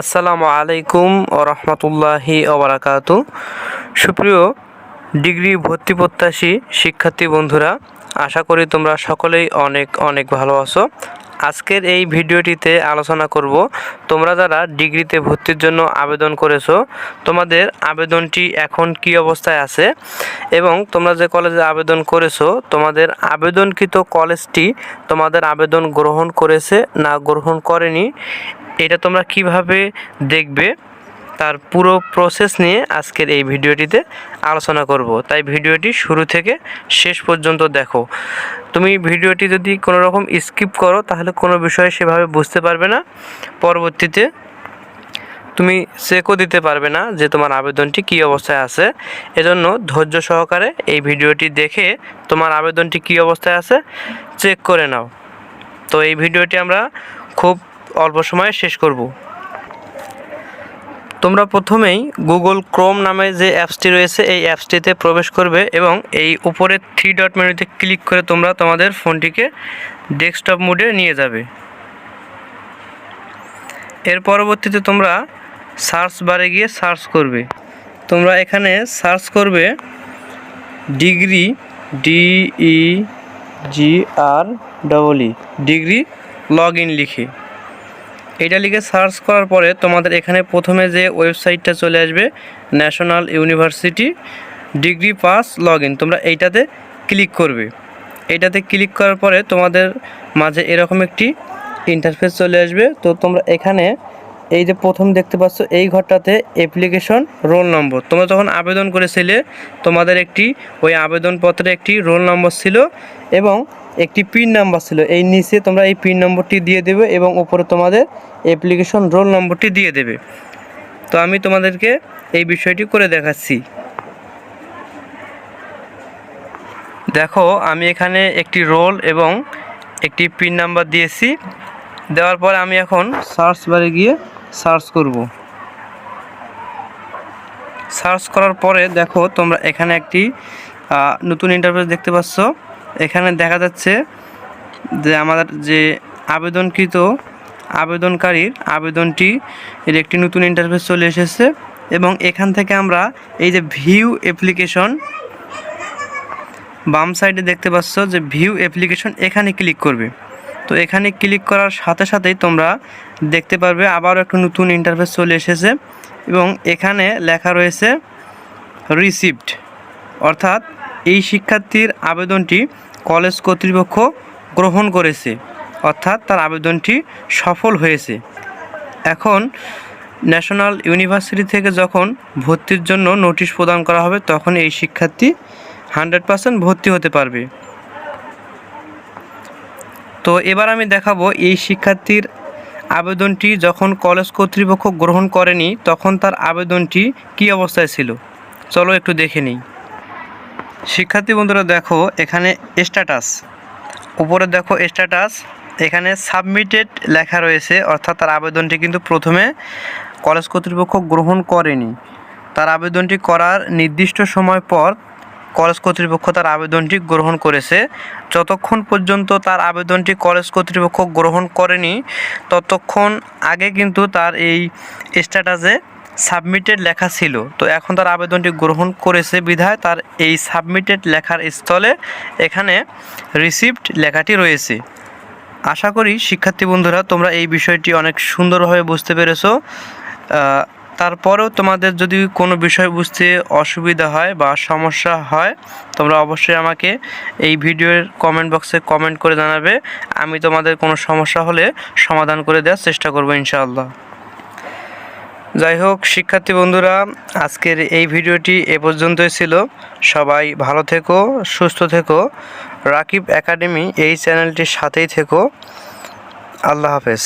আসসালামু আলাইকুম ও রহমতুল্লাহি ওবরাকাত সুপ্রিয় ডিগ্রি ভর্তি প্রত্যাশী শিক্ষার্থী বন্ধুরা, আশা করি তোমরা সকলেই অনেক অনেক ভালো আছো। আজকের এই ভিডিওটিতে আলোচনা করব, তোমরা যারা ডিগ্রিতে ভর্তির জন্য আবেদন করেছ, তোমাদের আবেদনটি এখন কি অবস্থায় আছে এবং তোমরা যে কলেজে আবেদন করেছ, তোমাদের আবেদনকৃত কলেজটি তোমাদের আবেদন গ্রহণ করেছে না গ্রহণ করেনি, এটা তোমরা কীভাবে দেখবে? তার পুরো প্রসেস নিয়ে আজকের এই ভিডিওটিতে আলোচনা করব। তাই ভিডিওটি শুরু থেকে শেষ পর্যন্ত দেখো। তুমি ভিডিওটি যদি কোনো রকম স্কিপ করো, তাহলে কোনো বিষয়ে সেভাবে বুঝতে পারবে না। পরবর্তীতে তুমি চেকও দিতে পারবে না যে তোমার আবেদনটি কী অবস্থায় আছে। এজন্য ধৈর্য সহকারে এই ভিডিওটি দেখে তোমার আবেদনটি কী অবস্থায় আছে চেক করে নাও। তো এই ভিডিওটি আমরা খুব অল্প সময়ে শেষ করব। তোমরা প্রথমেই গুগল ক্রোম নামে যে অ্যাপসটি রয়েছে, এই অ্যাপসটিতে প্রবেশ করবে এবং এই উপরে থ্রি ডট মেনুতে ক্লিক করে তোমরা তোমাদের ফোনটিকে ডেস্কটপ মোডে নিয়ে যাবে। এর পরবর্তীতে তোমরা সার্চ বারে গিয়ে সার্চ করবে। তোমরা এখানে সার্চ করবে degree D E G R double E degree log in লিখে। এটা লিখে সার্চ করার পরে তোমাদের এখানে প্রথমে যে ওয়েবসাইটটা চলে আসবে National University degree pass log তোমরা এইটাতে ক্লিক করবে। এইটাতে ক্লিক করার পরে তোমাদের মাঝে এরকম একটি ইন্টারফেস চলে আসবে। তো তোমরা এখানে এই যে প্রথম দেখতে পাচ্ছ, এই ঘরটাতে অ্যাপ্লিকেশন রোল নম্বর তোমরা যখন আবেদন করেছিলে, তোমাদের একটি ওই আবেদনপত্রে একটি রোল নম্বর ছিল এবং একটি পিন নাম্বার ছিল। এই নিচে তোমরা এই পিন নম্বরটি দিয়ে দেবে এবং উপরে তোমাদের অ্যাপ্লিকেশন রোল নম্বরটি দিয়ে দেবে। তো আমি তোমাদেরকে এই বিষয়টি করে দেখাচ্ছি। দেখো, আমি এখানে একটি রোল এবং একটি পিন নাম্বার দিয়েছি। দেওয়ার পর আমি এখন সার্চ বারে গিয়ে সার্চ করব। সার্চ করার পরে দেখো, তোমরা এখানে একটি নতুন ইন্টারফেস দেখতে পাচ্ছ। এখানে দেখা যাচ্ছে যে আমাদের যে আবেদনকৃত আবেদনকারীর আবেদনটি এর একটি নতুন ইন্টারফেস চলে এসেছে এবং এখান থেকে আমরা এই যে ভিউ অ্যাপ্লিকেশন বাম সাইডে দেখতে পাচ্ছ যে ভিউ অ্যাপ্লিকেশন এখানে ক্লিক করবে। তো এখানে ক্লিক করার সাথে সাথেই তোমরা দেখতে পারবে আবারও একটা নতুন ইন্টারফেস চলে এসেছে এবং এখানে লেখা রয়েছে রিসিপ্ট অর্থাৎ এই শিক্ষার্থীর আবেদনটি কলেজ কর্তৃপক্ষ গ্রহণ করেছে, অর্থাৎ তার আবেদনটি সফল হয়েছে। এখন ন্যাশনাল ইউনিভার্সিটি থেকে যখন ভর্তির জন্য নোটিশ প্রদান করা হবে, তখন এই শিক্ষার্থী হান্ড্রেড পার্সেন্ট ভর্তি হতে পারবে। তো এবার আমি দেখাবো এই শিক্ষার্থীর আবেদনটি যখন কলেজ কর্তৃপক্ষ গ্রহণ করেনি, তখন তার আবেদনটি কী অবস্থায় ছিল। চলো একটু দেখে নিই। শিক্ষার্থী বন্ধুরা দেখো, এখানে স্ট্যাটাস উপরে দেখো স্ট্যাটাস এখানে সাবমিটেড লেখা রয়েছে, অর্থাৎ তার আবেদনটি কিন্তু প্রথমে কলেজ কর্তৃপক্ষ গ্রহণ করেনি। তার আবেদনটি করার নির্দিষ্ট সময় পর কলেজ কর্তৃপক্ষ তার আবেদনটি গ্রহণ করেছে। যতক্ষণ পর্যন্ত তার আবেদনটি কলেজ কর্তৃপক্ষ গ্রহণ করেনি, ততক্ষণ আগে কিন্তু তার এই স্ট্যাটাসে সাবমিটেড লেখা ছিল। তো এখন তার আবেদনটি গ্রহণ করেছে বিধায় তার এই সাবমিটেড লেখার স্থলে এখানে রিসিপ্ট লেখাটি রয়েছে। আশা করি, শিক্ষার্থী বন্ধুরা, তোমরা এই বিষয়টি অনেক সুন্দরভাবে বুঝতে পেরেছ। তারপরেও তোমাদের যদি কোনো বিষয় বুঝতে অসুবিধা হয় বা সমস্যা হয়, তোমরা অবশ্যই আমাকে এই ভিডিওর কমেন্ট বক্সে কমেন্ট করে জানাবে। আমি তোমাদের কোনো সমস্যা হলে সমাধান করে দেওয়ার চেষ্টা করব ইনশাআল্লাহ। যাই হোক শিক্ষার্থী বন্ধুরা, আজকের এই ভিডিওটি এ পর্যন্তই ছিল। সবাই ভালো থেকো, সুস্থ থেকো। রাকিব একাডেমি এই চ্যানেলটির সাথেই থেকো। আল্লাহ হাফেজ।